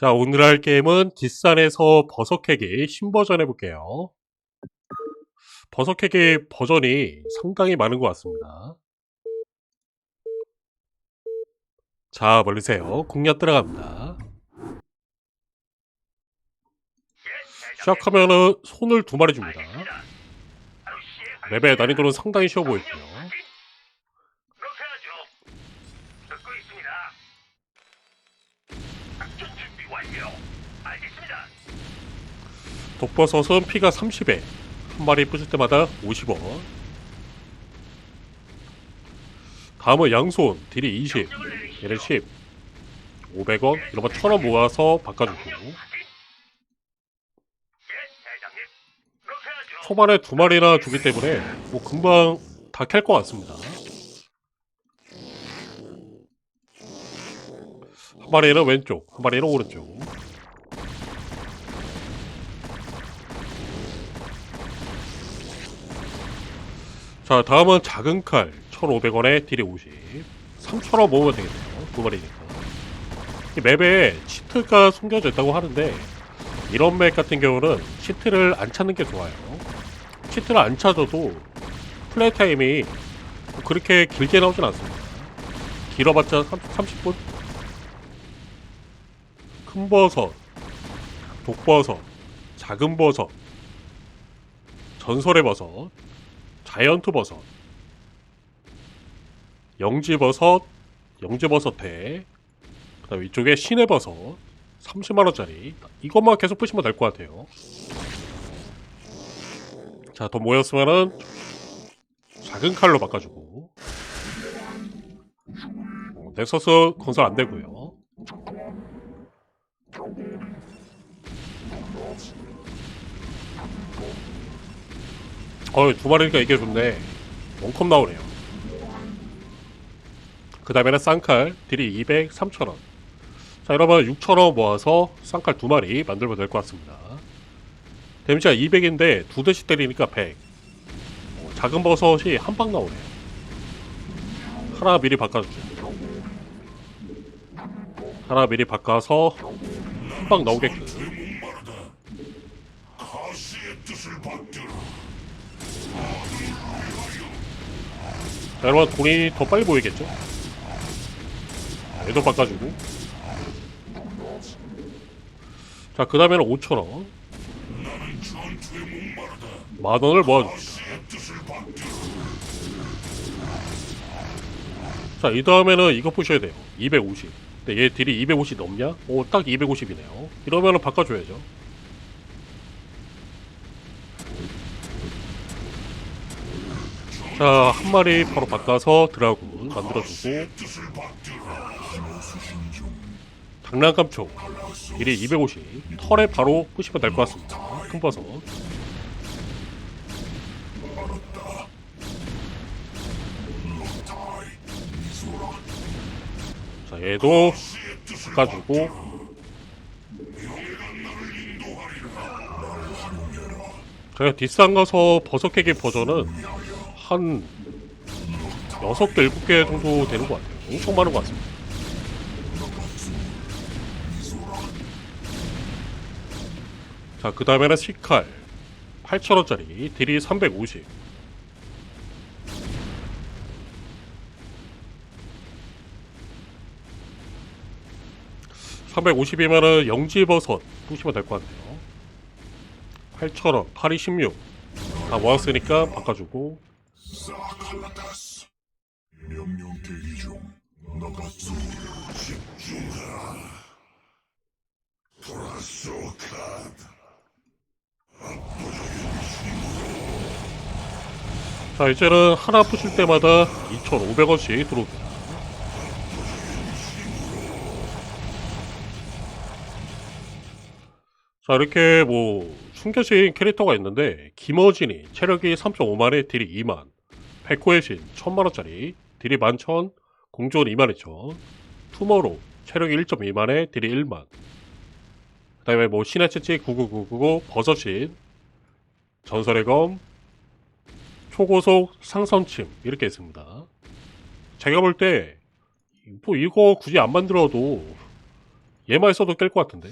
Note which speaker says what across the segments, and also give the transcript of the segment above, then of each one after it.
Speaker 1: 자, 오늘 할 게임은 뒷산에서 버섯캐기 신버전 해볼게요. 버섯캐기 버전이 상당히 많은 것 같습니다. 자, 멀리세요. 공략 들어갑니다. 시작하면은 손을 두 마리 줍니다. 맵의 난이도는 상당히 쉬워 보이고요.
Speaker 2: 완료. 알겠습니다.
Speaker 1: 독버섯은 피가 30에 한 마리 부술 때마다 50원. 다음은 양손 딜이 20, 얘는 10, 500원 이런 거 1000원 모아서 바꿔주고
Speaker 2: 예.
Speaker 1: 초반에 두 마리나 주기 때문에 뭐 금방 다 캘 것 같습니다. 한 마리는 왼쪽, 한 마리는 오른쪽. 자, 다음은 작은 칼 1,500원에 딜이 50. 3,000원 모으면 되겠네요. 두 마리니까. 이 맵에 치트가 숨겨져 있다고 하는데 이런 맵 같은 경우는 치트를 안 찾는 게 좋아요. 치트를 안 찾아도 플레이 타임이 그렇게 길게 나오진 않습니다. 길어봤자 30, 분 큰 버섯, 독버섯, 작은 버섯, 전설의 버섯, 자이언트 버섯, 영지버섯, 영지버섯회, 그 다음 이쪽에 신의 버섯, 30만원짜리. 이것만 계속 푸시면 될 것 같아요. 자, 돈 모였으면은 작은 칼로 바꿔주고. 어, 넥서스 건설 안 되고요. 어, 두 마리니까 이게 좋네. 원컵 나오네요. 그 다음에는 쌍칼, 딜이 200, 3,000원. 자, 여러분 6,000원 모아서 쌍칼 두 마리 만들면 될 것 같습니다. 데미지가 200인데 두 대씩 때리니까 100. 어, 작은 버섯이 한 방 나오네요. 하나 미리 바꿔주죠. 하나 미리 바꿔서 한방 나오게끔. 자, 여러분 돈이 더 빨리 보이겠죠? 얘도 바꿔주고. 자, 그 다음에는 5,000원. 만 원을 모아줍니다. 자, 이 다음에는 이거 보셔야 돼요. 250. 근데 얘 딜이 250 넘냐? 오, 딱 250이네요. 이러면은 바꿔줘야죠. 자, 한 마리 바로 바꿔서 드라군 만들어주고. 장난감 총. 딜이 250. 털에 바로 pu시면 될 것 같습니다. 큰 버섯. 얘도 바꿔주고. 제가 뒷산 가서 버섯 캐기 버전은 한 6개, 7개 정도 되는 것 같아요. 엄청 많은 것 같습니다. 자, 그 다음에는 시칼. 8,000원짜리. 딜이 350. (350이면은) 영지버섯 보시면 될 것 같네요. (8,000원) (8이 16) 다 모았으니까 바꿔주고. 자 이제는 하나 푸실 때마다 2,500원씩 들어옵니다. 자 이렇게 뭐 숨겨진 캐릭터가 있는데 김어진이 체력이 3.5만에 딜이 2만 백호의 신 1000만원짜리 딜이 11,000 공존 22,000 투머로 체력이 1.2만에 딜이 1만 그 다음에 뭐 신의 채치 99999 버섯신 전설의 검 초고속 상선침 이렇게 있습니다. 제가 볼 때 뭐 이거 굳이 안 만들어도 얘만 있어도 깰 것 같은데.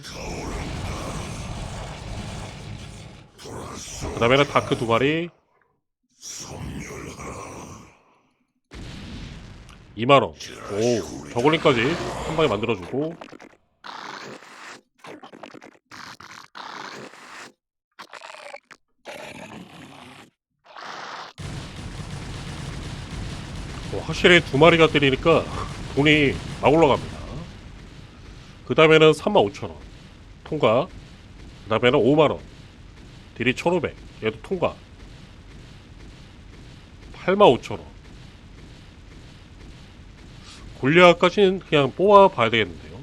Speaker 1: 그 다음에는 다크 두 마리. 2만원. 오, 저글링까지 한 방에 만들어주고. 어, 확실히 두 마리가 때리니까 돈이 막 올라갑니다. 그 다음에는 35,000원. 통과. 그 다음에는 5만원. 딜이 1,500. 얘도 통과. 85,000원. 골리아까지는 그냥 뽑아봐야 되겠는데요.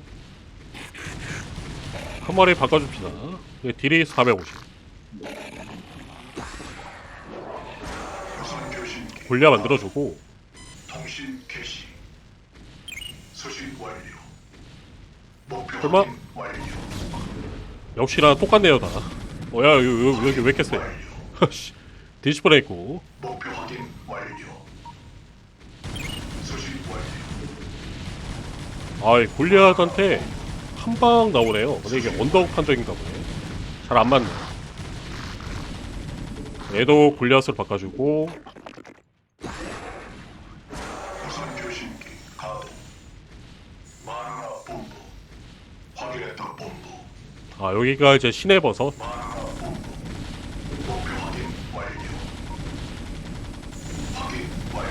Speaker 1: 한 마리 바꿔줍시다. 얘 딜이 450.
Speaker 3: 무선 교신기
Speaker 1: 골리아 만들어주고 설마? 역시나 똑같네요 다. 어야 여기, 여기, 왜 이렇게 세?
Speaker 3: 완료
Speaker 1: 씨, 디스플레이 있고
Speaker 3: 목표 확인 완료 수신 완료
Speaker 1: 아 골리아한테 한 방 나오네요. 근데 이게 언덕 판정인가 보네. 잘 안 맞네. 얘도 골리앗을 바꿔주고
Speaker 3: 무선 교신기 가동 마누라 본부 확인했다 본부
Speaker 1: 아 여기가 이제 신의 버섯
Speaker 3: 마누라 본부 목표 확인 완료 확인 완료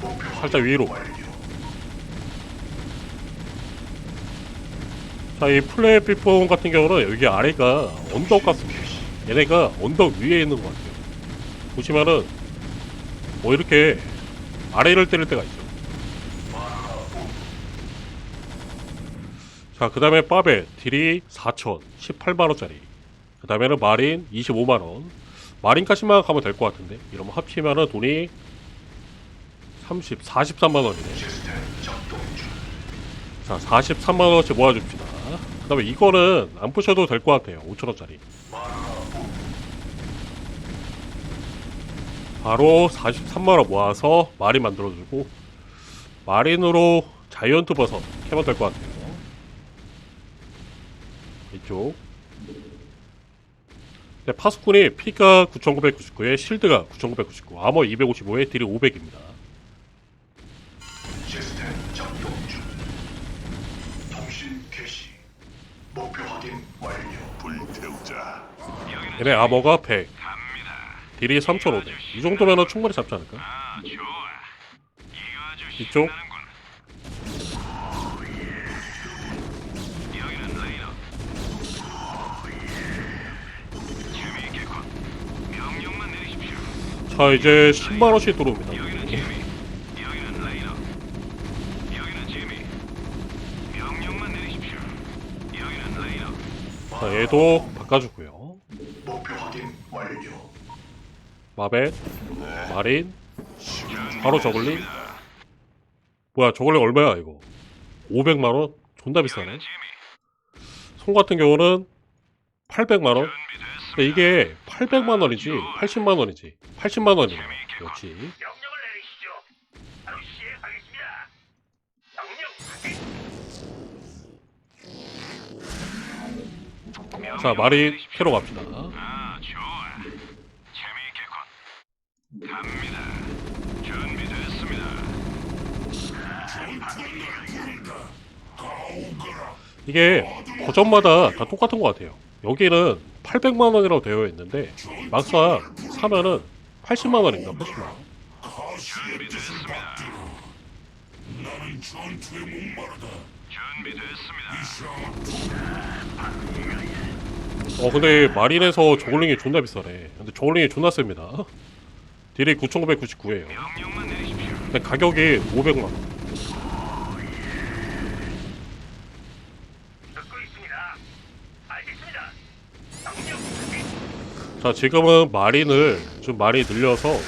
Speaker 3: 목표 확인
Speaker 1: 살짝 위로. 자 이 플레이 삐뽕 같은 경우는 여기 아래가 언덕 같습니다. 얘네가 언덕 위에 있는 것 같아요. 보시면은 뭐 이렇게 아래를 때릴 때가 있죠. 자, 그 다음에 빠베 딜이 4천 18만원짜리. 그 다음에는 마린 25만원. 마린까지만 가면 될 것 같은데. 이러면 합치면은 돈이 30, 43만원이네.
Speaker 3: 시스템 작동 중
Speaker 1: 자, 43만원어치 모아줍시다. 그 다음에 이거는 안 부셔도 될 것 같아요. 5천원짜리. 바로 43만원 모아서 마린 만들어주고, 마린으로 자이언트 버섯 캐면 될 것 같아요. 이쪽. 네, 파수꾼이 피가 9999에 실드가 9999, 아머 255에 딜이 500입니다. 얘네 아머가 100, 딜이 3500. 이 정도면은 충분히 잡지 않을까? 이쪽? 자, 이제 10만원씩 들어옵니다. 자, 얘도 바꿔주고요. 마벳, 마린, 바로 저글링. 뭐야, 저글링 얼마야, 이거? 500만원? 존나 비싸네. 송 같은 경우는 800만원?
Speaker 2: 준비됐습니다.
Speaker 1: 근데 이게 800만원이지, 80만원이지. 80만원이네. 역시.
Speaker 2: 명령을 내리시죠. 바로 시행하겠습니다. 명령 확인.
Speaker 1: 자, 마린 캐로 갑시다.
Speaker 2: 아, 좋아. 재미있겠군. 갑니다. 준비됐습니다.
Speaker 1: 이게 버전마다 다 똑같은 것 같아요. 여기는 800만 원이라고 되어 있는데, 막상 사면은 80만 원인가, 80만원.
Speaker 2: 준비됐습니다.
Speaker 3: 나는 전투에 목마르다
Speaker 2: 준비됐습니다.
Speaker 1: 어 근데 마린에서 저글링이 존나 비싸네 근데 저글링이 존나 셉니다 딜이 9999에요
Speaker 2: 명령만 내리십시오.
Speaker 1: 근데 가격이 500만원
Speaker 2: 듣고 있습니다. 알겠습니다. 명령 확인.
Speaker 1: 자 지금은 마린을 좀 많이 늘려서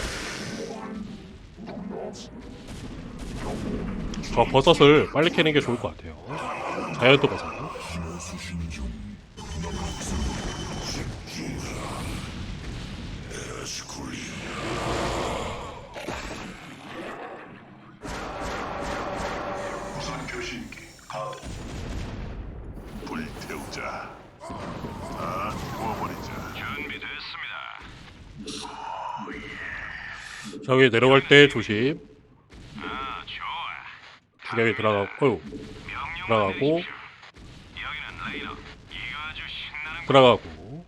Speaker 1: 저 버섯을 빨리 캐는 게 좋을 것 같아요 자이언트 버섯 저기 내려갈 때 조심.
Speaker 2: 아, 좋아.
Speaker 1: 중량이 들어가고, 어휴, 들어가고. 들어가고.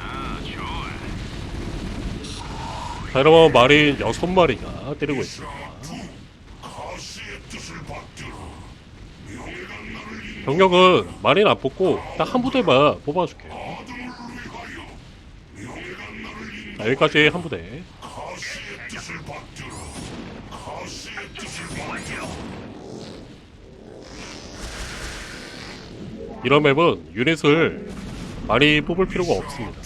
Speaker 2: 아.
Speaker 1: 자, 여러분, 마린 여섯 마리가 때리고 있습니다. 병력은 마린 안 뽑고 딱 한 부대만 뽑아줄게요. 자, 여기까지 한 부대. 이런 맵은 유닛을 많이 뽑을 필요가 없습니다.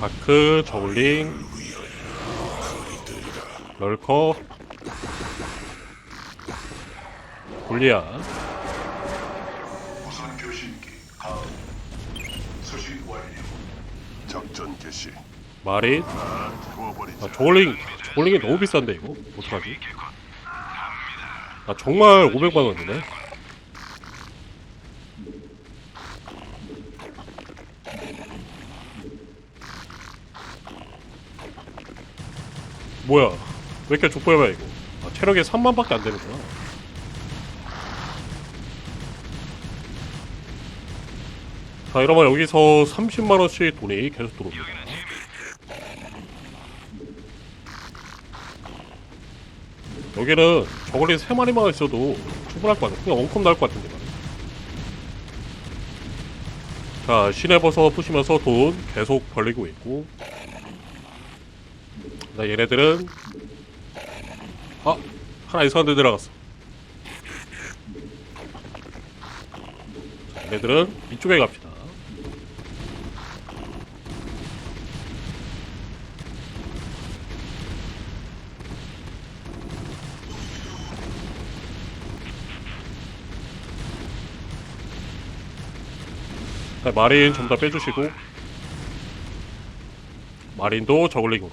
Speaker 1: 다크, 저울링, 럴커, 골리아,
Speaker 3: 우선 교신기 가동. 수신 완료.
Speaker 4: 작전 개시. 다 태워버리자.
Speaker 1: 아, 저울링, 저울링이 너무 비싼데 이거 어떡하지? 아 정말 500만 원이네. 뭐야? 왜 이렇게 족보여봐 이거? 아, 체력이 3만밖에 안 되는구나. 자 이러면 여기서 30만 원씩 돈이 계속 들어옵니다. 여기는 저걸린 세 마리만 있어도 충분할 것 같아. 그냥 원컵 나올 것 같은데. 자, 시내버섯 푸시면서 돈 계속 벌리고 있고. 나 얘네들은 아 하나 이상한 데 들어갔어. 자, 얘네들은 이쪽에 갑시다. 자, 마린 좀더 빼주시고. 마린도 저글링으로.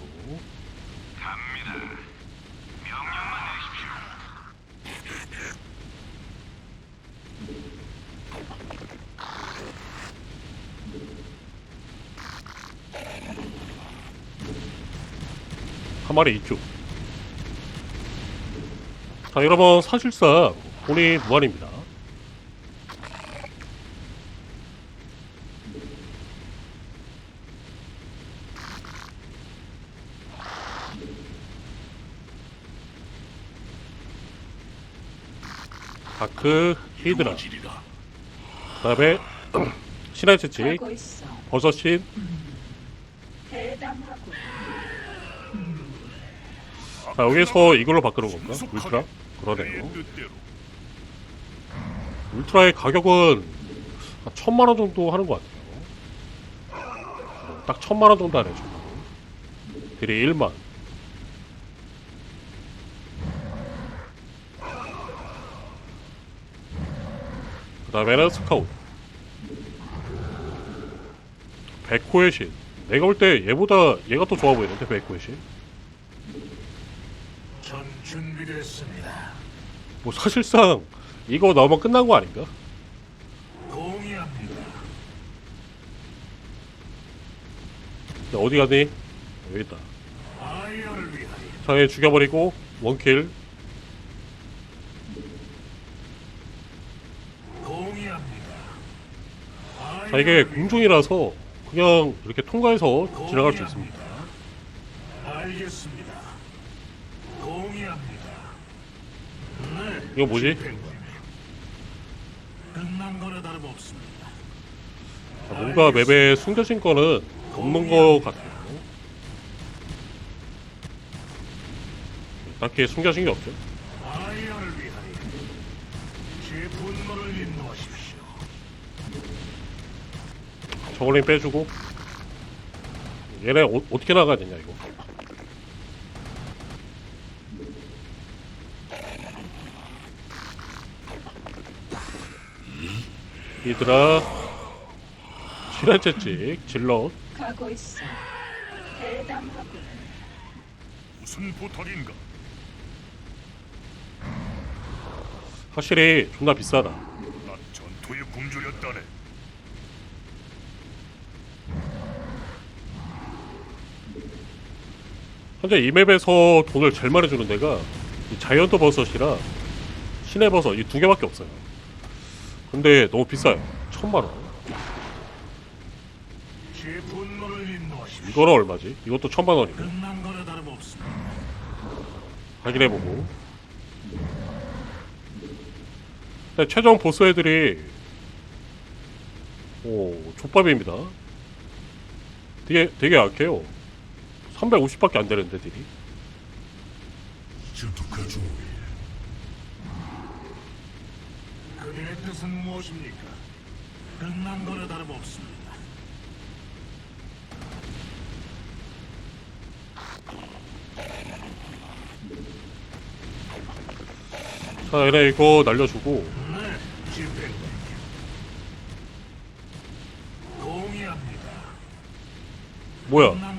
Speaker 1: 한 마리 이쪽. 자 여러분 사실상 돈이 무한입니다 다크 히드라. 그 다음에 신의 채찍. 버섯신 자 여기서 이걸로 바꾸는 건가? 울트라? 그러네요. 울트라의 가격은 한 천만 원 정도 하는 것 같아요. 딱 천만 원 정도 하네, 원. 딜이 1만. 다음에는 스카웃. 백호의 신. 내가 볼 때 얘보다 얘가 더 좋아 보이는데, 백호의 신.
Speaker 3: 전 준비됐습니다.
Speaker 1: 뭐 사실상 이거 나오면 끝난 거 아닌가?
Speaker 3: 동의합니다.
Speaker 1: 야, 어디 가니? 여기 있다. 상에 죽여버리고 원킬
Speaker 3: 동의합니다.
Speaker 1: 자 이게 공중이라서 그냥 이렇게 통과해서 지나갈 수 있습니다
Speaker 3: 알겠습니다. 동의합니다. 네.
Speaker 1: 이거 뭐지?
Speaker 3: 끝난 거나 다름없습니다.
Speaker 1: 자, 뭔가 맵에 숨겨진 거는 없는 거 같아요 딱히 숨겨진 게 없죠 저걸링 빼주고 얘네 어, 어떻게 나가야 되냐 이거 얘들아 실화채찍 질럿
Speaker 5: 가고 있어. 대담하고
Speaker 2: 무슨 부탁인가?
Speaker 1: 확실히 존나 비싸다
Speaker 2: 난 전투의 굶주렸다네.
Speaker 1: 현재 이 맵에서 돈을 제일 많이 주는 데가 이 자이언트 버섯이랑 신의 버섯 이 두 개밖에 없어요 근데 너무 비싸요 천만 원. 이거는 얼마지? 이것도 천만 원이고. 확인해보고 네, 최종 보스 애들이 오 족밥입니다 되게 되게 약해요 350밖에 안 되는데 딜이.
Speaker 2: 그대의 뜻은 무엇입니까? 끝난 거나 다름없습니다.
Speaker 1: 자 얘네 이거 날려주고
Speaker 2: 네, 집행. 동의합니다.
Speaker 1: 뭐야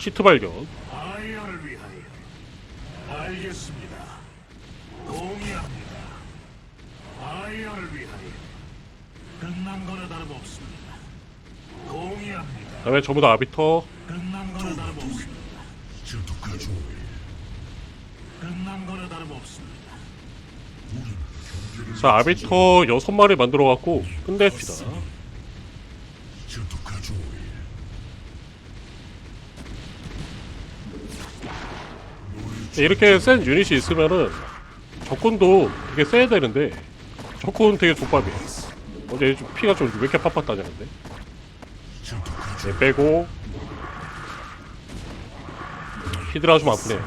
Speaker 1: 치트 발견
Speaker 2: 아이언을 위하여. 알겠습니다. 동의합니다. 아이언을 위하여. 끝난 거나 다름없습니다. 동의합니다.
Speaker 1: 그다음에 전부 다 아비터
Speaker 2: 끝난 거나 다름없습니다.
Speaker 4: 전투가죠.
Speaker 2: 끝난 거나 다름없습니다.
Speaker 1: 자 아비터 여섯 마리 만들어 갖고 끝냅시다 이렇게 센 유닛이 있으면은 적군도 되게 세야 되는데 적군 되게 족밥이에요 어제 좀 피가 좀 왜 이렇게 팍팍 다녔는데
Speaker 4: 전투가죠.
Speaker 1: 네, 빼고 히드라 좀 아프네요.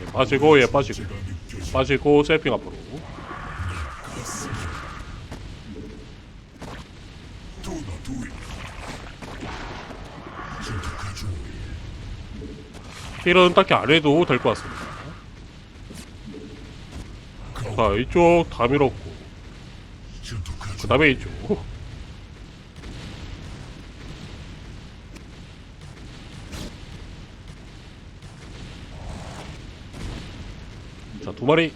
Speaker 1: 예, 빠지고 얘 빠지고 빠지고 셀핑 앞으로 힐은 딱히 안 해도 될 것 같습니다 자 이쪽 다 밀었고. 그 다음에 이쪽 자 두 마리.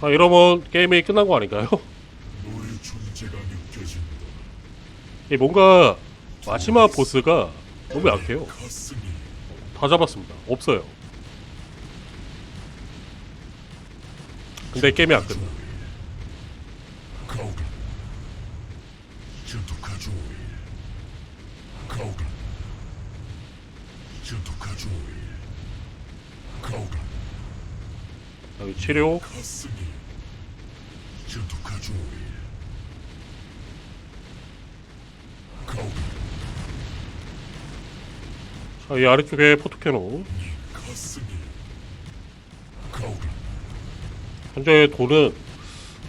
Speaker 1: 자 이러면 게임이 끝난 거 아닌가요? 뭔가 마지막 보스가 너무 약해요. 다 잡았습니다. 없어요. 근데 게임이 안 끝나. 여기 치료
Speaker 4: 가슴이 전투가죠. 가오리.
Speaker 1: 자 이 아래쪽에 포토캐노. 현재 돈은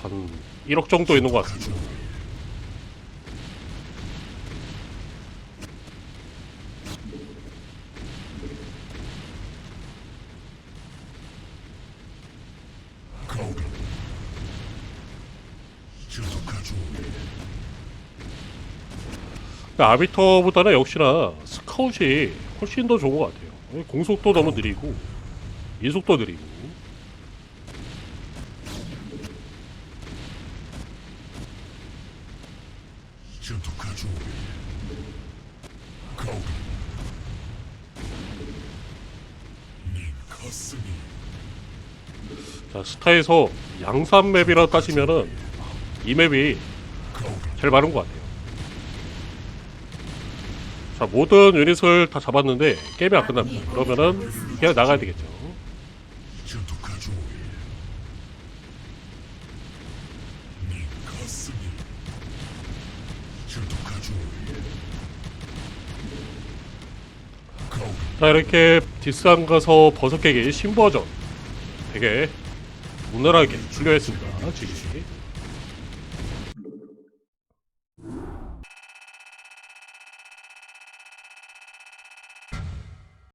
Speaker 1: 한 1억 정도 있는 것 같습니다. 아비터보다는 역시나 스카웃이 훨씬 더 좋은 것 같아요. 공속도 너무 느리고 이속도 느리고. 자 스타에서 양산 맵이라 따지면은 이 맵이. 제일 많은 것 같아요 자 모든 유닛을 다 잡았는데 게임이 안 끝납니다. 그러면은 그냥 나가야 되겠죠. 자 이렇게 디스안 가서 버섯 깨기 신버전. 되게 무난하게 플레이했습니다. 지금